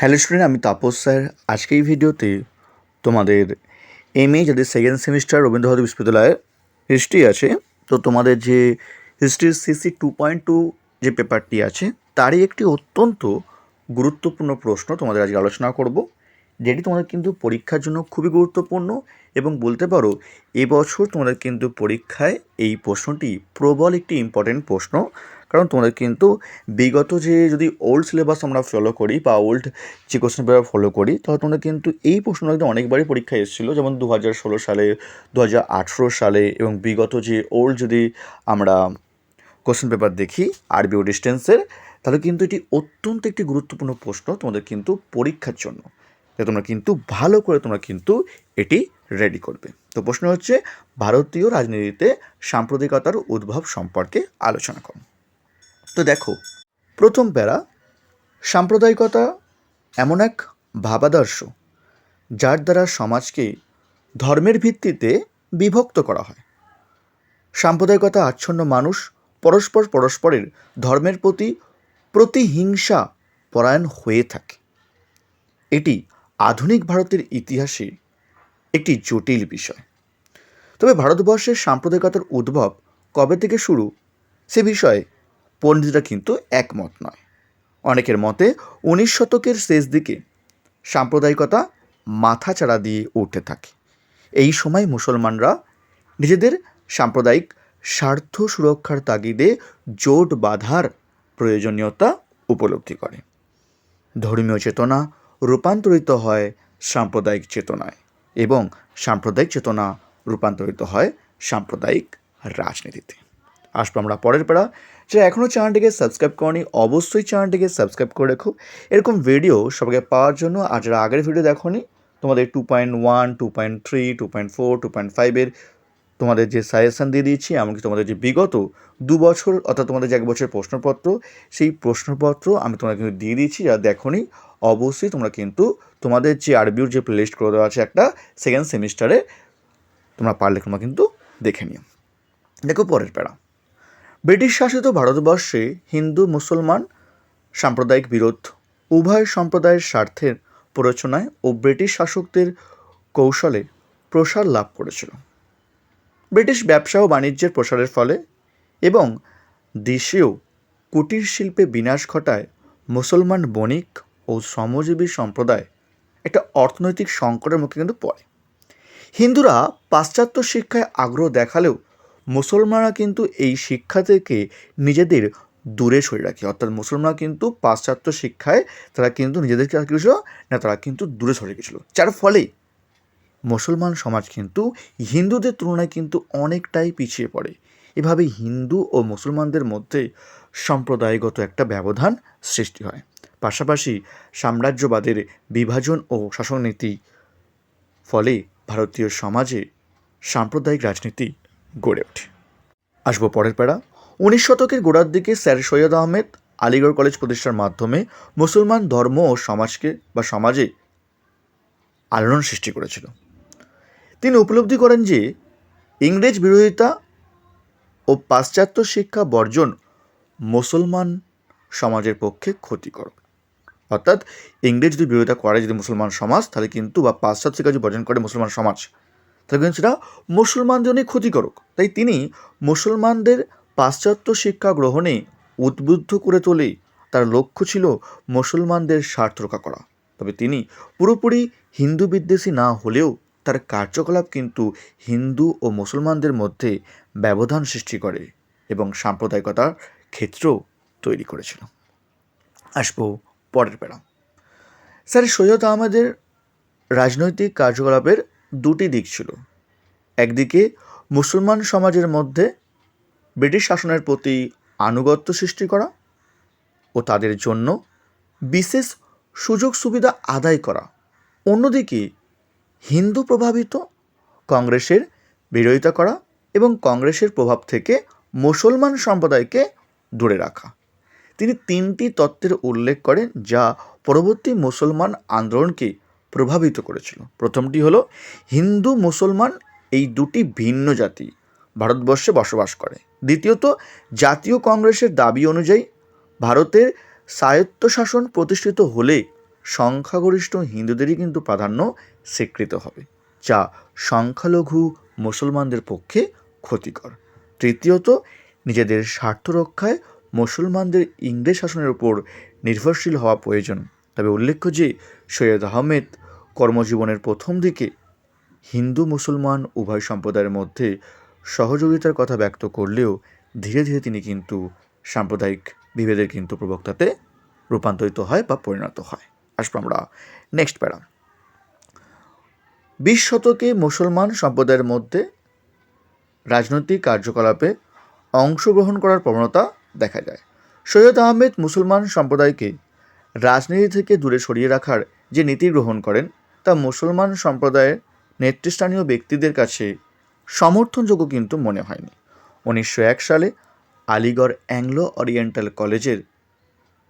Hello student, আমি Tapas sir. আজকে এই ভিডিওতে তোমাদের এম এ যাদের সেকেন্ড সেমিস্টার রবীন্দ্র ভারতী বিশ্ববিদ্যালয়ে হিস্ট্রি আছে, তো তোমাদের যে হিস্ট্রির সিসি টু পয়েন্ট টু যে পেপারটি আছে, তারই একটি অত্যন্ত গুরুত্বপূর্ণ প্রশ্ন তোমাদের আজকে আলোচনা করব, যেটি তোমাদের কিন্তু পরীক্ষার জন্য খুবই গুরুত্বপূর্ণ এবং বলতে পারো, এবছর তোমাদের কিন্তু পরীক্ষায় এই প্রশ্নটি প্রবল একটি ইম্পর্টেন্ট প্রশ্ন কারণ তোমাদের কিন্তু বিগত যে যদি ওল্ড সিলেবাস আমরা ফলো করি বা ওল্ড যে কোশ্চেন পেপার ফলো করি, তাহলে তোমরা কিন্তু এই প্রশ্নটা কিন্তু অনেকবারই পরীক্ষায় এসেছিল। যেমন দু হাজার ষোলো সালে দু হাজার আঠেরো সালে এবং বিগত যে ওল্ড যদি আমরা কোশ্চেন পেপার দেখি, আরবি ও ডিস্টেন্সের তাহলে কিন্তু এটি অত্যন্ত একটি গুরুত্বপূর্ণ প্রশ্ন তোমাদের কিন্তু পরীক্ষার জন্য। তোমরা কিন্তু ভালো করে তোমরা কিন্তু এটি রেডি করবে। তো প্রশ্ন হচ্ছে, ভারতীয় রাজনীতিতে সাম্প্রদায়িকতার উদ্ভব সম্পর্কে আলোচনা করো। তো দেখো, প্রথম প্যারা, সাম্প্রদায়িকতা এমন এক ভাবাদর্শ, যার দ্বারা সমাজকে ধর্মের ভিত্তিতে বিভক্ত করা হয়। সাম্প্রদায়িকতা আচ্ছন্ন মানুষ পরস্পর পরস্পরের ধর্মের প্রতি প্রতিহিংসা পরায়ণ হয়ে থাকে। এটি আধুনিক ভারতের ইতিহাসে একটি জটিল বিষয়। তবে ভারতবর্ষের সাম্প্রদায়িকতার উদ্ভব কবে থেকে শুরু, সে বিষয়ে পণ্ডিতরা কিন্তু একমত নয়। অনেকের মতে উনিশ শতকের শেষ দিকে সাম্প্রদায়িকতা মাথাচাড়া দিয়ে উঠতে থাকে। এই সময় মুসলমানরা নিজেদের সাম্প্রদায়িক স্বার্থ সুরক্ষার তাগিদে জোট বাঁধার প্রয়োজনীয়তা উপলব্ধি করে। ধর্মীয় চেতনা রূপান্তরিত হয় সাম্প্রদায়িক চেতনায় এবং সাম্প্রদায়িক চেতনা রূপান্তরিত হয় সাম্প্রদায়িক রাজনীতিতে। আসব আমরা পরের পেড়া। যারা এখনও চ্যানেলটিকে সাবস্ক্রাইব করনি, অবশ্যই চ্যানেলটিকে সাবস্ক্রাইব করে রেখো। এরকম ভিডিও সবাইকে পাওয়ার জন্য আর যারা আগের ভিডিও দেখোনি, তোমাদের two point one two point three two point four two point ফাইভের তোমাদের যে সাজেশান দিয়ে দিয়েছি, এমনকি তোমাদের যে বিগত দু বছর, অর্থাৎ তোমাদের যে এক বছরের প্রশ্নপত্র, সেই প্রশ্নপত্র আমি তোমরা কিন্তু দিয়ে দিয়েছি, যারা দেখোনি, অবশ্যই তোমরা কিন্তু তোমাদের যে আরবিউর যে প্লেলিস্ট করে দেওয়া আছে একটা সেকেন্ড সেমিস্টারে তোমরা পারলে তোমরা কিন্তু দেখে নিও। দেখো পরের প্যারা ব্রিটিশ শাসিত ভারতবর্ষে হিন্দু, মুসলমান সাম্প্রদায়িক বিরোধ, উভয় সম্প্রদায়ের স্বার্থের প্ররোচনায় ও ব্রিটিশ শাসকদের কৌশলে প্রসার লাভ করেছিল। ব্রিটিশ ব্যবসা ও বাণিজ্যের প্রসারের ফলে এবং দেশেও কুটির শিল্পে বিনাশ ঘটায় মুসলমান বণিক ও শ্রমজীবী সম্প্রদায় একটা অর্থনৈতিক সংকটের মুখে কিন্তু পড়ে। হিন্দুরা পাশ্চাত্য শিক্ষায় আগ্রহ দেখালেও মুসলমানরা কিন্তু এই শিক্ষা থেকে নিজেদের দূরে সরে রাখে। অর্থাৎ মুসলমানরা কিন্তু পাশ্চাত্য শিক্ষায় তারা কিন্তু নিজেদেরকে কিছু না, তারা কিন্তু দূরে সরে গেছিল যার ফলে মুসলমান সমাজ কিন্তু হিন্দুদের তুলনায় কিন্তু অনেকটাই পিছিয়ে পড়ে। এভাবে হিন্দু ও মুসলমানদের মধ্যে সম্প্রদায়গত একটা ব্যবধান সৃষ্টি হয়। পাশাপাশি সাম্রাজ্যবাদের বিভাজন ও শাসননীতি ফলে ভারতীয় সমাজে সাম্প্রদায়িক রাজনীতি গড়ে ওঠে। আসব পরের পেড়া উনিশ শতকের গোড়ার দিকে স্যার সৈয়দ আহমেদ আলিগড় কলেজ প্রতিষ্ঠার মাধ্যমে মুসলমান ধর্ম ও সমাজকে বা সমাজে আলোড়ন সৃষ্টি করেছিল। তিনি উপলব্ধি করেন যে ইংরেজ বিরোধিতা ও পাশ্চাত্য শিক্ষা বর্জন মুসলমান সমাজের পক্ষে ক্ষতিকর। অর্থাৎ ইংরেজ যদি বিরোধিতা করে যদি মুসলমান সমাজ, তাহলে কিন্তু বা পাশ্চাত্য শিক্ষা যদি বর্জন করে মুসলমান সমাজ কিন্তু সেটা মুসলমানদের অনেক ক্ষতিকারক। তাই তিনি মুসলমানদের পাশ্চাত্য শিক্ষা গ্রহণে উদ্বুদ্ধ করে তোলে তার লক্ষ্য ছিল মুসলমানদের স্বার্থ রক্ষা করা। তবে তিনি পুরোপুরি হিন্দু বিদ্বেষী না হলেও তার কার্যকলাপ কিন্তু হিন্দু ও মুসলমানদের মধ্যে ব্যবধান সৃষ্টি করে এবং সাম্প্রদায়িকতার ক্ষেত্র তৈরি করেছিল। আসব পরের পেড়া স্যার সৈয়দ আহমেদের রাজনৈতিক কার্যকলাপের দুটি দিক ছিল। একদিকে মুসলমান সমাজের মধ্যে ব্রিটিশ শাসনের প্রতি আনুগত্য সৃষ্টি করা ও তাদের জন্য বিশেষ সুযোগ সুবিধা আদায় করা। অন্যদিকে হিন্দু প্রভাবিত, কংগ্রেসের বিরোধিতা করা এবং কংগ্রেসের প্রভাব থেকে মুসলমান সম্প্রদায়কে দূরে রাখা। তিনি তিনটি তত্ত্বের উল্লেখ করেন যা পরবর্তী মুসলমান আন্দোলনকে প্রভাবিত করেছিল। প্রথমটি হলো, হিন্দু মুসলমান এই দুটি ভিন্ন জাতি ভারতবর্ষে বসবাস করে। দ্বিতীয়ত, জাতীয় কংগ্রেসের দাবি অনুযায়ী ভারতের স্বায়ত্তশাসন প্রতিষ্ঠিত হলে সংখ্যাগরিষ্ঠ হিন্দুদেরই কিন্তু প্রাধান্য স্বীকৃত হবে, যা সংখ্যালঘু মুসলমানদের পক্ষে ক্ষতিকর। তৃতীয়ত, নিজেদের স্বার্থ রক্ষায় মুসলমানদের ইংরেজ শাসনের উপর নির্ভরশীল হওয়া প্রয়োজন। তবে উল্লেখ্য যে সৈয়দ আহমেদ কর্মজীবনের প্রথম দিকে হিন্দু মুসলমান উভয় সম্প্রদায়ের মধ্যে সহযোগিতার কথা ব্যক্ত করলেও ধীরে ধীরে তিনি কিন্তু সাম্প্রদায়িক বিভেদের কিন্তু প্রবক্তাতে রূপান্তরিত হয় বা পরিণত হয়। আসব আমরা নেক্সট প্যারা বিশ শতকে মুসলমান সম্প্রদায়ের মধ্যে রাজনৈতিক কার্যকলাপে অংশগ্রহণ করার প্রবণতা দেখা যায়। সৈয়দ আহমেদ মুসলমান সম্প্রদায়কে রাজনীতি থেকে দূরে সরিয়ে রাখার যে নীতি গ্রহণ করেন, তা মুসলমান সম্প্রদায়ের নেতৃস্থানীয় ব্যক্তিদের কাছে সমর্থনযোগ্য কিন্তু মনে হয়নি। উনিশশো এক সালে আলিগড় অ্যাংলো ওরিয়েন্টাল কলেজের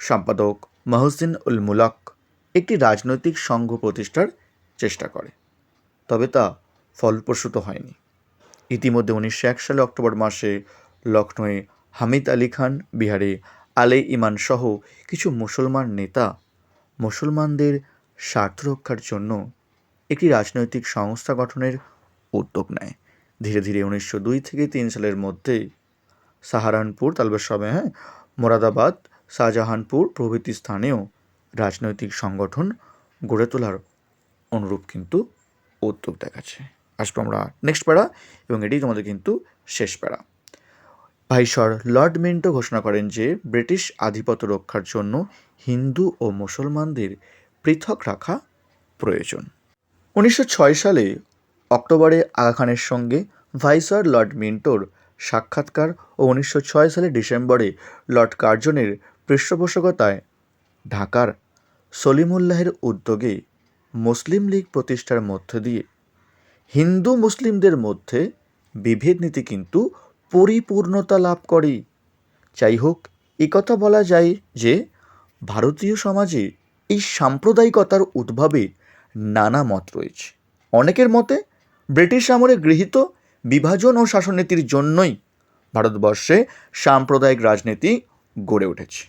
সম্পাদক মহসিন উল মুলক একটি রাজনৈতিক সংঘ প্রতিষ্ঠার চেষ্টা করে, তবে তা ফলপ্রসূত হয়নি। ইতিমধ্যে উনিশশো এক সালে অক্টোবর মাসে লখনৌয়ে হামিদ আলী খান বিহারে আলে ইমান সহ কিছু মুসলমান নেতা মুসলমানদের স্বার্থ রক্ষার জন্য একটি রাজনৈতিক সংস্থা গঠনের উদ্যোগ নেয়। ধীরে ধীরে উনিশশো দুই থেকে তিন সালের মধ্যে সাহারানপুর তালবেশ্বরে হ্যাঁ মোরাদাবাদ, শাহজাহানপুর প্রভৃতি স্থানেও রাজনৈতিক সংগঠন গড়ে তোলার অনুরূপ কিন্তু উদ্যোগ দেখাচ্ছে। আসব আমরা নেক্সট প্যারা এবং এটি তোমাদের কিন্তু শেষ প্যারা ভাইসর লর্ড মিন্টো ঘোষণা করেন যে ব্রিটিশ আধিপত্য রক্ষার জন্য হিন্দু ও মুসলমানদের পৃথক রাখা প্রয়োজন। উনিশশো ছয় সালে অক্টোবরে আগা খানের সঙ্গে ভাইসর লর্ড মিন্টোর সাক্ষাৎকার ও উনিশশো ছয় সালে ডিসেম্বরে লর্ড কার্জনের পৃষ্ঠপোষকতায় ঢাকার সলিমুল্লাহের উদ্যোগে মুসলিম লীগ প্রতিষ্ঠার মধ্য দিয়ে হিন্দু মুসলিমদের মধ্যে বিভেদ নীতি কিন্তু পরিপূর্ণতা লাভ করে। যাই হোক একথা বলা যায় যে, ভারতীয় সমাজে এই সাম্প্রদায়িকতার উদ্ভবে নানা মত রয়েছে। অনেকের মতে, ব্রিটিশ আমলে গৃহীত বিভাজন ও শাসননীতির জন্যই ভারতবর্ষে সাম্প্রদায়িক রাজনীতি গড়ে উঠেছে।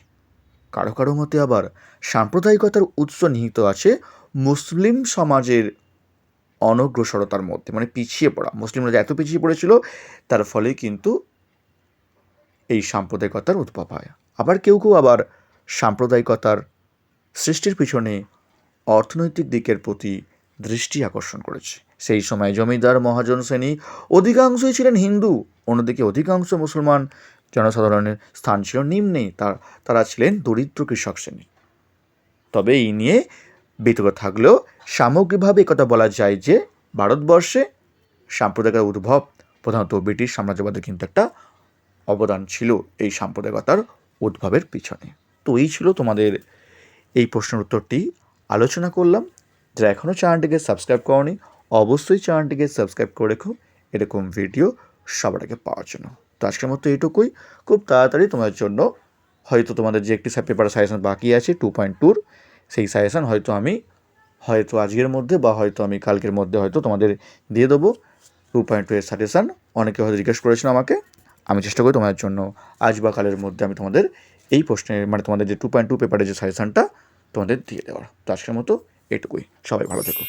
কারও কারও মতে আবার সাম্প্রদায়িকতার উৎস নিহিত আছে মুসলিম সমাজের অনগ্রসরতার মধ্যে মানে পিছিয়ে পড়া। মুসলিমরা যে এত পিছিয়ে পড়েছিল, তার ফলে কিন্তু এই সাম্প্রদায়িকতার উদ্ভব হয়। আবার কেউ কেউ আবার সাম্প্রদায়িকতার সৃষ্টির পিছনে অর্থনৈতিক দিকের প্রতি দৃষ্টি আকর্ষণ করেছে। সেই সময় জমিদার, মহাজন শ্রেণি অধিকাংশই ছিলেন হিন্দু। অন্যদিকে অধিকাংশ মুসলমান জনসাধারণের স্থান ছিল নিম্নেই তার, তারা ছিলেন দরিদ্র কৃষক শ্রেণি। তবে এই নিয়ে বিতর্ক থাকলেও সামগ্রিকভাবে একথা বলা যায় যে ভারতবর্ষে সাম্প্রদায়িকতার উদ্ভব প্রধানত ব্রিটিশ সাম্রাজ্যবাদের কিন্তু একটা অবদান ছিল এই সাম্প্রদায়িকতার উদ্ভবের পিছনে। তো এই ছিল তোমাদের এই প্রশ্নের উত্তরটি। আলোচনা করলাম। যারা এখনও চ্যানেলটিকে সাবস্ক্রাইব করনি, অবশ্যই চ্যানেলটিকে সাবস্ক্রাইব করে রেখো। এরকম ভিডিও সবার আগে পাওয়ার জন্য। তো আজকের মতো এইটুকুই খুব তাড়াতাড়ি তোমাদের জন্য হয়তো তোমাদের যে একটি পেপার সাজেশন বাকি আছে টু পয়েন্ট টুর সেই সাজেশান হয়তো আমি, হয়তো আজকের মধ্যে বা হয়তো আমি কালকের মধ্যে হয়তো তোমাদের দিয়ে দেবো। টু পয়েন্ট টু এর সাজেশান। অনেকে হয়তো জিজ্ঞেস করেছিল আমাকে। আমি চেষ্টা করি তোমাদের জন্য। আজ বা কালের মধ্যে আমি তোমাদের এই প্রশ্নের মানে তোমাদের যে টু পয়েন্ট টু পেপারের যে সাজেশানটা তোমাদের দিয়ে দেওয়ার। তো আজকের মতো এটুকুই। সবাই ভালো থেকো।